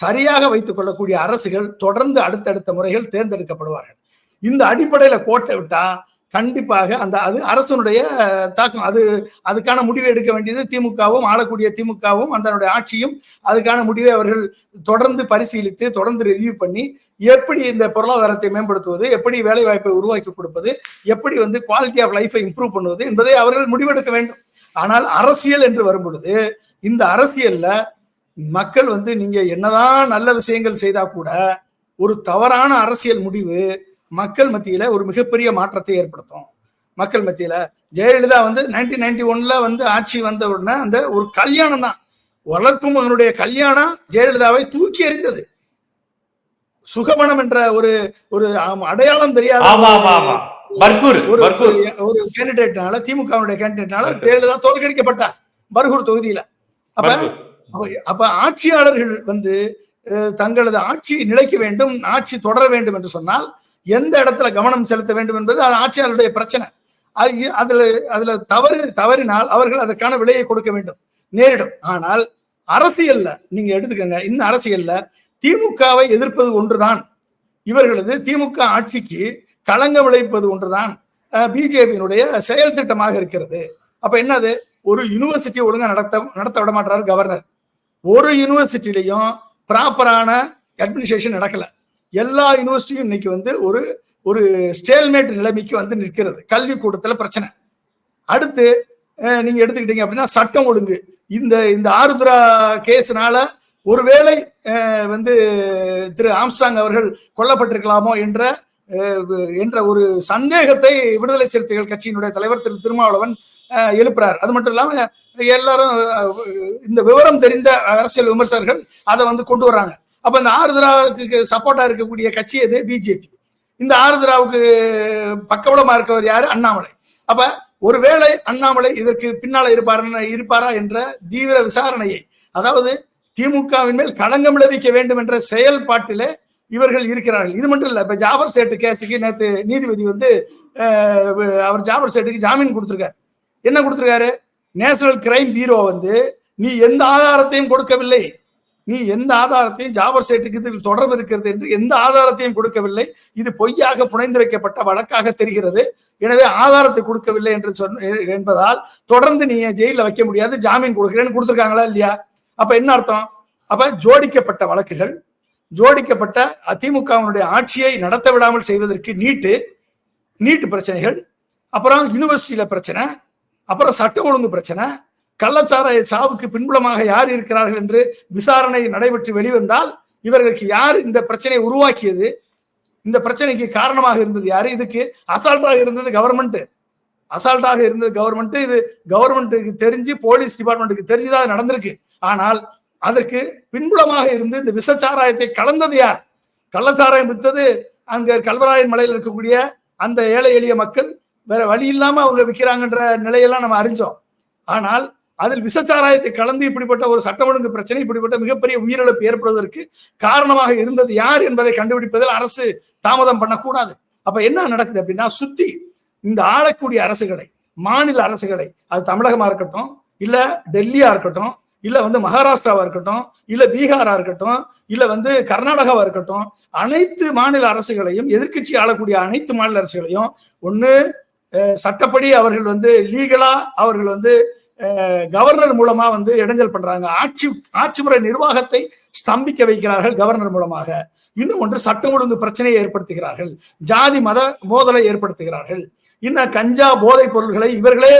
சரியாக வைத்துக் கொள்ளக்கூடிய அரசுகள் தொடர்ந்து அடுத்தடுத்த முறைகள் தேர்ந்தெடுக்கப்படுவார்கள். இந்த அடிப்படையில கோட்டை விட்டா கண்டிப்பாக அந்த அது அரசனுடைய தாக்கம். அது அதுக்கான முடிவை எடுக்க வேண்டியது திமுகவும் ஆளக்கூடிய திமுகவும் அதனுடைய ஆட்சியும் அதுக்கான முடிவை அவர்கள் தொடர்ந்து பரிசீலித்து தொடர்ந்து ரிவ்யூ பண்ணி எப்படி இந்த பொருளாதாரத்தை மேம்படுத்துவது எப்படி வேலை வாய்ப்பை உருவாக்கி கொடுப்பது எப்படி வந்து குவாலிட்டி ஆஃப் லைஃபை இம்ப்ரூவ் பண்ணுவது என்பதை அவர்கள் முடிவெடுக்க வேண்டும். ஆனால் அரசியல் என்று வரும்பொழுது இந்த அரசியல்ல மக்கள் வந்து நீங்க என்னதான் நல்ல விஷயங்கள் செய்தா கூட ஒரு தவறான அரசியல் முடிவு மக்கள் மத்தியில ஒரு மிகப்பெரிய மாற்றத்தை ஏற்படுத்தும். மக்கள் மத்தியில ஜெயலலிதா வந்து நைன்டீன் நைன்டி ஒன்ல வந்து ஆட்சி வந்த உடனே அந்த ஒரு கல்யாணம் தான். வளர்ப்பு மகனுடைய கல்யாணம் ஜெயலலிதாவை தூக்கி எறிந்தது. சுகமணம் என்ற ஒரு ஒரு அடையாளம் தெரியாத ஒரு கேண்டிடேட்னால திமுகவுடைய கேண்டிடேட்னால. ஜெயலலிதா தோற்கடிக்கப்பட்டார். பர்கூர் தொகுதியில. அப்ப அப்ப- ஆட்சியாளர்கள் வந்து தங்களது ஆட்சி நிலைக்க வேண்டும் ஆட்சி தொடர வேண்டும் என்று சொன்னால் எந்த இடத்துல கவனம் செலுத்த வேண்டும் என்பது அது ஆட்சியாளருடைய பிரச்சனை. அது அதுல அதுல தவறு தவறினால் அவர்கள் அதற்கான விலையை கொடுக்க வேண்டும் நேரிடும். ஆனால் அரசியல்ல நீங்க எடுத்துக்கங்க இந்த அரசியல்ல திமுகவை எதிர்ப்பது ஒன்றுதான். இவர்களது திமுக ஆட்சிக்கு களங்கம் விளைப்பது ஒன்றுதான். பிஜேபியினுடைய செயல் திட்டமாக இருக்கிறது. அப்ப என்னது? ஒரு யூனிவர்சிட்டி ஒழுங்கா நடத்த நடத்த விட மாட்டார் கவர்னர். ஒரு யூனிவர்சிட்டிலையும் ப்ராப்பரான அட்மினிஸ்ட்ரேஷன் நடக்கலை. எல்லா யூனிவர்சிட்டியும் இன்னைக்கு வந்து ஒரு ஒரு ஸ்டேல்மேட் நிலைமைக்கு வந்து நிற்கிறது. கல்வி கூட்டத்துல பிரச்சனை. அடுத்து நீங்க எடுத்துக்கிட்டீங்க அப்படின்னா சட்டம் ஒழுங்கு. இந்த இந்த ஆருத்ரா கேஸ்னால ஒருவேளை வந்து திரு ஆம்ஸ்டாங் அவர்கள் கொல்லப்பட்டிருக்கலாமோ என்ற என்ற ஒரு சந்தேகத்தை விடுதலை சிறுத்தைகள் கட்சியினுடைய தலைவர் திரு திருமாவளவன் எழுப்புறார். அது மட்டும் இல்லாம எல்லாரும் இந்த விவரம் தெரிந்த அரசியல் விமர்சகர்கள் அதை வந்து கொண்டு வர்றாங்க. அப்ப இந்த ஆருத்ராவுக்கு சப்போர்ட்டா இருக்கக்கூடிய கட்சி எது? பிஜேபி. இந்த ஆருத்ராவுக்கு பக்கபலமா இருக்கவர் யாரு? அண்ணாமலை. அப்ப ஒருவேளை அண்ணாமலை இதற்கு பின்னால இருப்பாரு இருப்பாரா என்ற தீவிர விசாரணையை அதாவது திமுகவின் மேல் களங்கம் விளைவிக்க வேண்டும் என்ற செயல்பாட்டிலே இவர்கள் இருக்கிறார்கள். இது மட்டும் இல்லை இப்ப ஜாபர் சேட்டு கேஸுக்கு நேத்து நீதிபதி வந்து அவர் ஜாபர் சேட்டுக்கு ஜாமீன் கொடுத்துருக்காரு. என்ன கொடுத்துருக்காரு? நேஷனல் கிரைம் பீரோ வந்து நீ எந்த ஆதாரத்தையும் கொடுக்கவில்லை. நீ எந்த ஆதாரத்தையும் ஜாபர் சேட்டுக்கு இதில் தொடர்பு இருக்கிறது என்று எந்த ஆதாரத்தையும் கொடுக்கவில்லை. இது பொய்யாக புனைந்திருக்கப்பட்ட வழக்காக தெரிகிறது. எனவே ஆதாரத்தை கொடுக்கவில்லை என்று சொன்ன என்பதால் தொடர்ந்து நீ ஜெயிலில் வைக்க முடியாது? ஜாமீன் கொடுக்கிறேன்னு கொடுத்துருக்காங்களா இல்லையா? அப்ப என்ன அர்த்தம்? அப்ப ஜோடிக்கப்பட்ட வழக்குகள் ஜோடிக்கப்பட்ட அதிமுகவினுடைய ஆட்சியை நடத்த விடாமல் செய்வதற்கு நீட்டு நீட்டு பிரச்சனைகள் அப்புறம் யூனிவர்சிட்டியில பிரச்சனை அப்புறம் சட்ட ஒழுங்கு பிரச்சனை கள்ளச்சாராய சாவுக்கு பின்புலமாக யார் இருக்கிறார்கள் என்று விசாரணை நடைபெற்று வெளிவந்தால் இவர்களுக்கு யார் இந்த பிரச்சனையை உருவாக்கியது? இந்த பிரச்சனைக்கு காரணமாக இருந்தது யாரு? இதுக்கு அசால்ட்டாக இருந்தது கவர்மெண்ட் அசால்ட்டாக இருந்தது கவர்மெண்ட் இது கவர்மெண்ட்டுக்கு தெரிஞ்சு போலீஸ் டிபார்ட்மெண்ட்டுக்கு தெரிஞ்சுதான் நடந்திருக்கு. ஆனால் அதற்கு பின்புலமாக இருந்து இந்த விஷச்சாராயத்தை கலந்தது யார்? கள்ளச்சாராயம் வித்தது அங்க கல்வராயன் மலையில் இருக்கக்கூடிய அந்த ஏழை எளிய மக்கள் வேற வழி இல்லாம அவங்க விற்கிறாங்கன்ற நிலையெல்லாம் நம்ம அறிஞ்சோம். ஆனால் அதில் விசச்சாராயத்தை கலந்து இப்படிப்பட்ட ஒரு சட்டம் ஒழுங்கு பிரச்சனை இப்படிப்பட்ட மிகப்பெரிய உயிரிழப்பு ஏற்படுவதற்கு காரணமாக இருந்தது யார் என்பதை கண்டுபிடிப்பதில் அரசு தாமதம் பண்ணக்கூடாது. அப்ப என்ன நடக்குது அப்படின்னா சுத்தி இந்த ஆளக்கூடிய அரசுகளை மாநில அரசுகளை அது தமிழகமா இருக்கட்டும் இல்ல டெல்லியா இருக்கட்டும் இல்ல வந்து மகாராஷ்டிராவா இருக்கட்டும் இல்ல பீகாரா இருக்கட்டும் இல்ல வந்து கர்நாடகாவா இருக்கட்டும் அனைத்து மாநில அரசுகளையும் எதிர்க்கட்சி ஆளக்கூடிய அனைத்து மாநில அரசுகளையும் ஒண்ணு சட்டப்படி அவர்கள் வந்து லீகலா அவர்கள் வந்து கவர்னர் மூலமா வந்து இடைஞ்சல் பண்றாங்க. ஆட்சி ஆட்சி முறை நிர்வாகத்தை ஸ்தம்பிக்க வைக்கிறார்கள் கவர்னர் மூலமாக. இன்னும் ஒன்று சட்டம் ஒழுங்கு பிரச்சனையை ஏற்படுத்துகிறார்கள். ஜாதி மத மோதலை ஏற்படுத்துகிறார்கள். இன்னும் கஞ்சா போதைப் பொருள்களை இவர்களே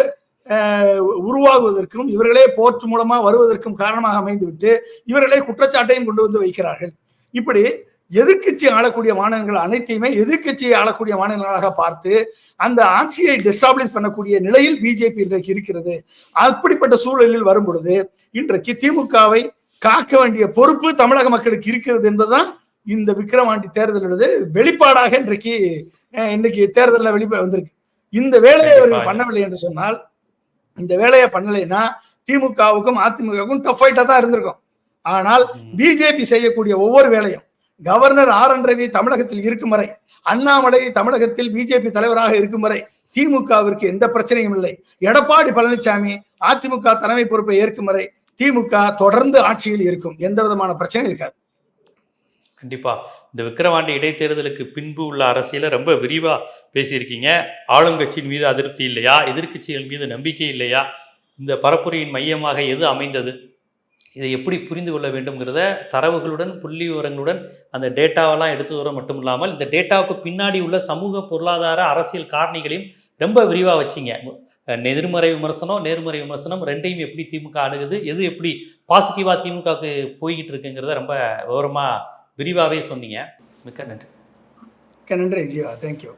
உருவாகுவதற்கும் இவர்களே போர்ட் மூலமா வருவதற்கும் காரணமாக அமைந்துவிட்டு இவர்களே குற்றச்சாட்டையும் கொண்டு வந்து வைக்கிறார்கள். இப்படி எதிர்க்கட்சி ஆளக்கூடிய மாநிலங்கள் அனைத்தையுமே எதிர்க்கட்சியை ஆளக்கூடிய மாநிலங்களாக பார்த்து அந்த ஆட்சியை டிஸ்டாப்ளிஷ் பண்ணக்கூடிய நிலையில் பிஜேபி இன்றைக்கு இருக்கிறது. அப்படிப்பட்ட சூழலில் வரும் பொழுது இன்றைக்கு திமுகவை காக்க வேண்டிய பொறுப்பு தமிழக மக்களுக்கு இருக்கிறது என்பதுதான் இந்த விக்கிரவாண்டி தேர்தல் என்பது வெளிப்பாடாக இன்றைக்கு இன்னைக்கு தேர்தலில் வெளிப்ப வந்திருக்கு. இந்த வேலையை அவர்கள் பண்ணவில்லை என்று சொன்னால் இந்த வேலையை பண்ணலைன்னா திமுகவுக்கும் அதிமுகவுக்கும் டஃப் தான் இருந்திருக்கும். ஆனால் பிஜேபி செய்யக்கூடிய ஒவ்வொரு வேலையும் கவர்னர் ஆர் என் ரவி தமிழகத்தில் இருக்கும் வரை அண்ணாமலை தமிழகத்தில் பிஜேபி தலைவராக இருக்கும் வரை திமுகவிற்கு எந்த பிரச்சனையும் இல்லை. எடப்பாடி பழனிசாமி அதிமுக தலைமை பொறுப்பை ஏற்கும் வரை திமுக தொடர்ந்து ஆட்சியில் இருக்கும். எந்த விதமான பிரச்சனையும் இருக்காது. கண்டிப்பா. இந்த விக்கிரவாண்டி இடைத்தேர்தலுக்கு பின்பு உள்ள அரசியலை ரொம்ப விரிவா பேசியிருக்கீங்க. ஆளுங்கட்சியின் மீது அதிருப்தி இல்லையா? எதிர்க்கட்சிகள் மீது நம்பிக்கை இல்லையா? இந்த பரப்புரையின் மையமாக எது அமைந்தது? இதை எப்படி புரிந்து கொள்ள வேண்டும்ங்கிறத தரவுகளுடன் புள்ளி விவரங்களுடன் அந்த டேட்டாவெல்லாம் எடுத்து வர மட்டும் இல்லாமல் இந்த டேட்டாவுக்கு பின்னாடி உள்ள சமூக பொருளாதார அரசியல் காரணிகளையும் ரொம்ப விரிவாக வச்சிங்க. எதிர்மறை விமர்சனம் நேர்மறை விமர்சனம் ரெண்டையும் எப்படி திமுக அணுகுது எது எப்படி பாசிட்டிவாக திமுகவுக்கு போய்கிட்டு இருக்குங்கிறத ரொம்ப விவரமாக விரிவாகவே சொன்னீங்க. மிக்க நன்றி. நன்றி ஜீவா. தேங்க்யூ